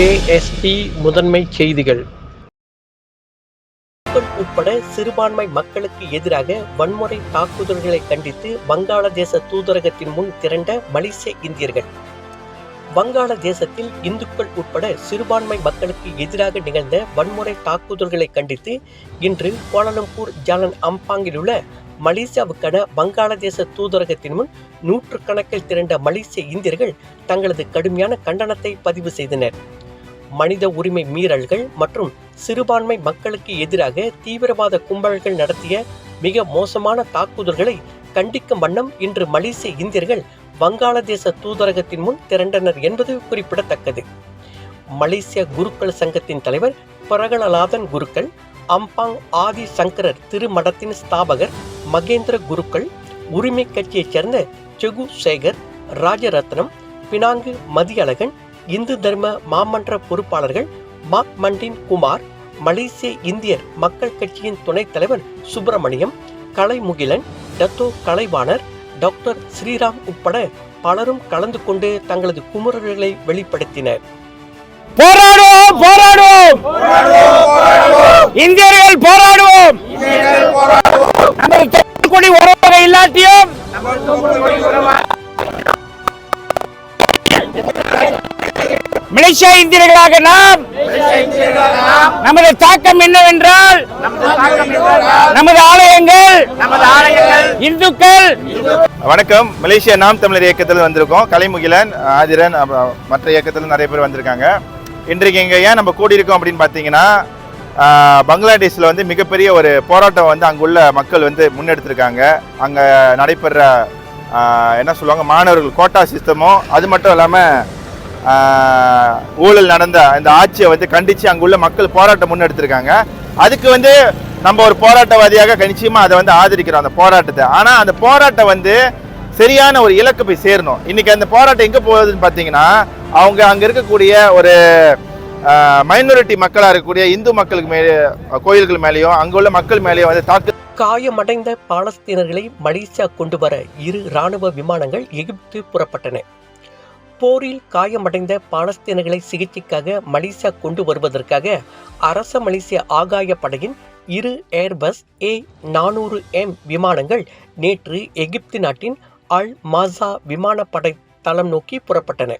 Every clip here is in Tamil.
கேஎஸ்டி முதன்மை செய்திகள். உட்பட சிறுபான்மை மக்களுக்கு எதிராக வன்முறை தாக்குதல்களை கண்டித்து வங்காளதேச தூதரகத்தின் முன் திரண்ட மலேசிய இந்தியர்கள். வங்காளதேசத்தில் இந்துக்கள் உட்பட சிறுபான்மை மக்களுக்கு எதிராக நிகழ்ந்த வன்முறை தாக்குதல்களை கண்டித்து இன்று கோலாலம்பூர் ஜாலன் அம்பாங்கில் உள்ள மலேசியாவுக்கான வங்காளதேச தூதரகத்தின் முன் நூற்றுக்கணக்கில் திரண்ட மலேசிய இந்தியர்கள் தங்களது கடுமையான கண்டனத்தை பதிவு செய்தனர். மனித உரிமை மீறல்கள் மற்றும் சிறுபான்மை மக்களுக்கு எதிராக தீவிரவாத கும்பல்கள் நடத்திய மிக மோசமான தாக்குதல்களை கண்டிக்கும் வண்ணம் இன்று மலேசிய இந்தியர்கள் வங்காளதேச தூதரகத்தின் முன் திரண்டனர் என்பது குறிப்பிடத்தக்கது. மலேசிய குருக்கள் சங்கத்தின் தலைவர் பிரகலநாதன் குருக்கள் அம்பாங் ஆதி சங்கரர் திருமடத்தின் ஸ்தாபகர் மகேந்திர குருக்கள் உரிமை கட்சியைச் சேர்ந்த செகு சேகர் ராஜரத்னம் பினாங்கு மதியழகன் இந்து தர்ம மாமன்ற பொறுப்பாளர்கள் மாக் மண்டின் குமார் மலேசிய இந்தியர் மக்கள் கட்சியின் துணைத் தலைவர் சுப்பிரமணியம் கலைமுகிலன் டத்தோ கலைவாணர் டாக்டர் ஸ்ரீராம் உட்பட பலரும் கலந்து கொண்டு தங்களது குமுறல்களை வெளிப்படுத்தினர். போராடுவோம் போராடுவோம். இந்தியர்கள் போராடுவோம். நமது தூத்துக்குடி உறவுகள் இல்லாட்டியும் மலேசியா இந்தியர்களாக நாம் நமது தாக்கம் என்னவென்றால் நமது ஆலயங்கள் நமது ஆலயங்கள் இந்துக்கள் வணக்கம். மலேசியா நாம் தமிழர் இயக்கத்தில் வந்திருக்கோம். கலைமுகிலன் ஆதிரன் மற்ற இயக்கத்தில் நிறைய பேர் வந்திருக்காங்க. இன்றைக்கு இங்கே ஏன் நம்ம கூடியிருக்கோம் அப்படின்னு பார்த்தீங்கன்னா பங்களாதேஷில் வந்து மிகப்பெரிய ஒரு போராட்டம் வந்து அங்குள்ள மக்கள் வந்து முன்னெடுத்திருக்காங்க. அங்கே நடைபெற என்ன சொல்லுவாங்க மாணவர்கள் கோட்டா சிஸ்டமும் அது மட்டும் இல்லாமல் ஊழல் நடந்த இந்த ஆட்சியை வந்து கண்டித்து அங்குள்ள மக்கள் போராட்டம் முன்னெடுத்திருக்காங்க அதுக்கு வந்து நம்ம ஒரு போராட்டவாதியாக நிச்சயமாக அதை வந்து ஆதரிக்கிறோம் அந்த போராட்டத்தை. ஆனால் அந்த போராட்டம் வந்து சரியான ஒரு இலக்கு போய் சேரணும். இன்றைக்கி அந்த போராட்டம் எங்கே போகுதுன்னு பார்த்தீங்கன்னா அவங்க அங்கே இருக்கக்கூடிய ஒரு மைனாரிட்டி மக்களாக இருக்கக்கூடிய இந்து மக்களுக்கு மேலே கோயில்கள் மேலேயும் அங்குள்ள மக்கள் மேலேயும் வந்து தாக்கு காயமடைந்த பாலஸ்தீனர்களை மலேசியா கொண்டு வர இரு ராணுவ விமானங்கள் எகிப்து புறப்பட்டன. போரில் காயமடைந்த பாலஸ்தீனர்களை சிகிச்சைக்காக மலேசியா கொண்டு வருவதற்காக அரச மலேசிய ஆகாய படையின் இரு ஏர்பஸ் ஏ நானூறு எம் விமானங்கள் நேற்று எகிப்து நாட்டின் அல் மாசா விமானப்படை தளம் நோக்கி புறப்பட்டன.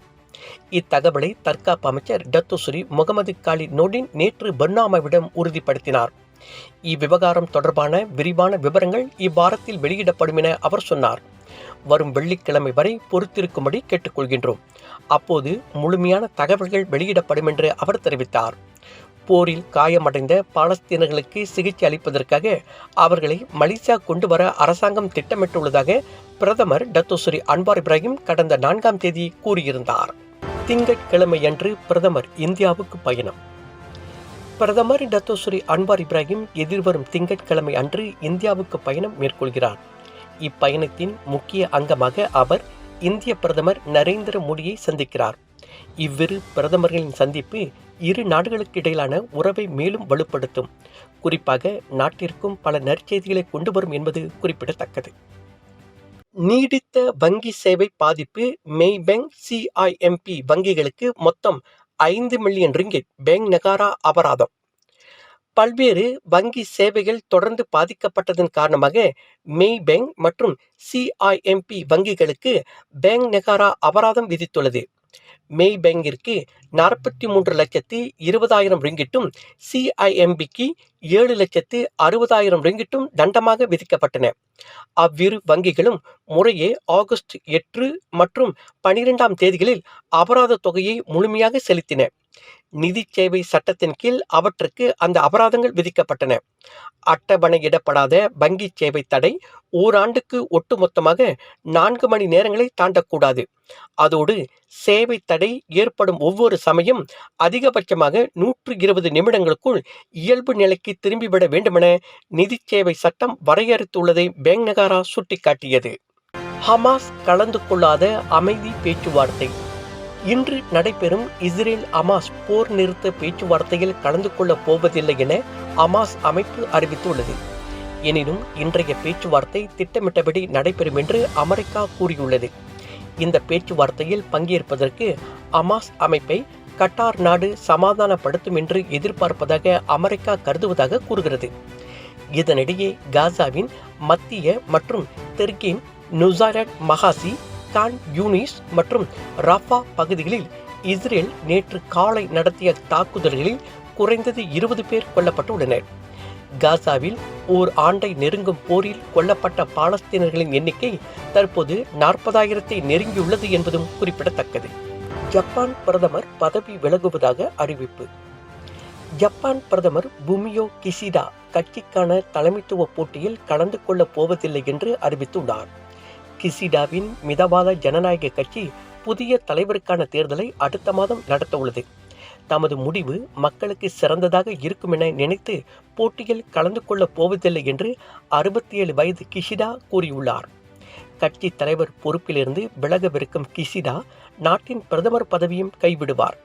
இத்தகவலை தற்காப்பு அமைச்சர் டத்துஸ்ரீ முகமது காலி நோடின் நேற்று பர்னாமாவிடம் உறுதிப்படுத்தினார். இவ்விவகாரம் தொடர்பான விரிவான விவரங்கள் இவ்வாரத்தில் வெளியிடப்படும் என அவர் சொன்னார். வரும் வெள்ளிக்கிழமை வரை பொறுத்திருக்கும்படி கேட்டுக்கொள்கின்றோம். அப்போது முழுமையான தகவல்கள் வெளியிடப்படும் என்று அவர் தெரிவித்தார். போரில் காயமடைந்த பாலஸ்தீனர்களுக்கு சிகிச்சை அளிப்பதற்காக அவர்களை மலேசியா கொண்டு வர அரசாங்கம் திட்டமிட்டுள்ளதாக பிரதமர் டத்தோசுரி அன்வார் இப்ராஹிம் கடந்த நான்காம் தேதி கூறியிருந்தார். திங்கட்கிழமையன்று பிரதமர் இந்தியாவுக்கு பயணம். பிரதமர் டத்தோசுரி அன்வார் இப்ராஹிம் எதிர்வரும் திங்கட்கிழமை அன்று இந்தியாவுக்கு பயணம் மேற்கொள்கிறார். இப்பயணத்தின் முக்கிய அங்கமாக அவர் இந்திய பிரதமர் நரேந்திர மோடியை சந்திக்கிறார். இவ்விரு பிரதமர்களின் சந்திப்பு இரு நாடுகளுக்கு இடையிலான உறவை மேலும் வலுப்படுத்தும். குறிப்பாக நாட்டிற்கும் பல நற்செய்திகளை கொண்டு வரும் என்பது குறிப்பிடத்தக்கது. நீடித்த வங்கி சேவை பாதிப்பு மெய் பேங்க் சிஐஎம்பி வங்கிகளுக்கு மொத்தம் ஐந்து மில்லியன் ரிங்கிட் பேங்க் நகாரா அபராதம். பல்வேறு வங்கி சேவைகள் தொடர்ந்து பாதிக்கப்பட்டதன் காரணமாக மெய் பேங்க் மற்றும் சிஐஎம்பி வங்கிகளுக்கு பேங்க் நெகாரா அபராதம் விதித்துள்ளது. மெய் பேங்கிற்கு நாற்பத்தி மூன்று லட்சத்து இருபதாயிரம் ரிங்கிட்டும் சிஐஎம்பிக்கு ஏழு லட்சத்து அறுபதாயிரம் ரிங்கிட்டும் தண்டமாக விதிக்கப்பட்டன. அவ்விரு வங்கிகளும் முறையே ஆகஸ்ட் எட்டு மற்றும் பனிரெண்டாம் தேதிகளில் அபராத தொகையை முழுமையாக செலுத்தின. நிதி சேவை சட்டத்தின் கீழ் அவற்றுக்கு அந்த அபராதங்கள் விதிக்கப்பட்டன. அட்டவணையிடப்படாத வங்கி சேவை தடை ஓராண்டுக்கு ஒட்டுமொத்தமாக நான்கு மணி நேரங்களை தாண்டக்கூடாது. அதோடு சேவை தடை ஏற்படும் ஒவ்வொரு சமயம் அதிகபட்சமாக நூற்று இருபது நிமிடங்களுக்குள் இயல்பு நிலைக்கு திரும்பிவிட வேண்டுமென நிதி சேவை சட்டம் வரையறுத்துள்ளதை பேங்க் சுட்டிக்காட்டியது. ஹமாஸ் கலந்து கொள்ளாத அமைதி பேச்சுவார்த்தை. இன்று நடைபெறும் இஸ்ரேல் அமாஸ் போர் நிறுத்த பேச்சுவார்த்தையில் கலந்து கொள்ளப் போவதில்லை என அமாஸ் அமைப்பு அறிவித்துள்ளது. எனினும் இன்றைய பேச்சுவார்த்தை திட்டமிட்டபடி நடைபெறும் என்று அமெரிக்கா கூறியுள்ளது. இந்த பேச்சுவார்த்தையில் பங்கேற்பதற்கு அமாஸ் அமைப்பை கட்டார் நாடு சமாதானப்படுத்தும் என்று எதிர்பார்ப்பதாக அமெரிக்கா கருதுவதாக கூறுகிறது. இதனிடையே காசாவின் மத்திய மற்றும் தெற்கின் நுசாரட் மகாசி கான் யூனிஸ் மற்றும் ரஃபா பகுதிகளில் இஸ்ரேல் நேற்று காலை நடத்திய தாக்குதல்களில் குறைந்தது இருபது பேர் கொல்லப்பட்டுள்ளனர். காசாவில் ஓர் ஆண்டை நெருங்கும் போரில் கொல்லப்பட்ட பாலஸ்தீனர்களின் எண்ணிக்கை தற்போது நாற்பதாயிரத்தை நெருங்கியுள்ளது என்பதும் குறிப்பிடத்தக்கது. ஜப்பான் பிரதமர் பதவி விலகுவதாக அறிவிப்பு. ஜப்பான் பிரதமர் புமியோ கிஷிடா கட்சிக்கான தலைமைத்துவ போட்டியில் கலந்து கொள்ளப் போவதில்லை என்று அறிவித்துள்ளார். கிசிடாவின் மிதவாத ஜனநாயக கட்சி புதிய தலைவருக்கான தேர்தலை அடுத்த மாதம் நடத்த உள்ளது தமது முடிவு மக்களுக்கு சிறந்ததாக இருக்கும் என நினைத்து போட்டியில் கலந்து கொள்ளப் போவதில்லை என்று அறுபத்தி ஏழு வயது கிஷிடா கூறியுள்ளார். கட்சி தலைவர் பொறுப்பிலிருந்து விலகவிருக்கும் கிஷிடா நாட்டின் பிரதமர் பதவியும் கைவிடுவார்.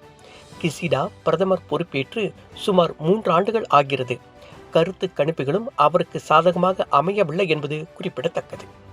கிஷிடா பிரதமர் பொறுப்பேற்று சுமார் மூன்று ஆண்டுகள் ஆகிறது. கருத்து கணிப்புகளும் அவருக்கு சாதகமாக அமையவில்லை என்பது குறிப்பிடத்தக்கது.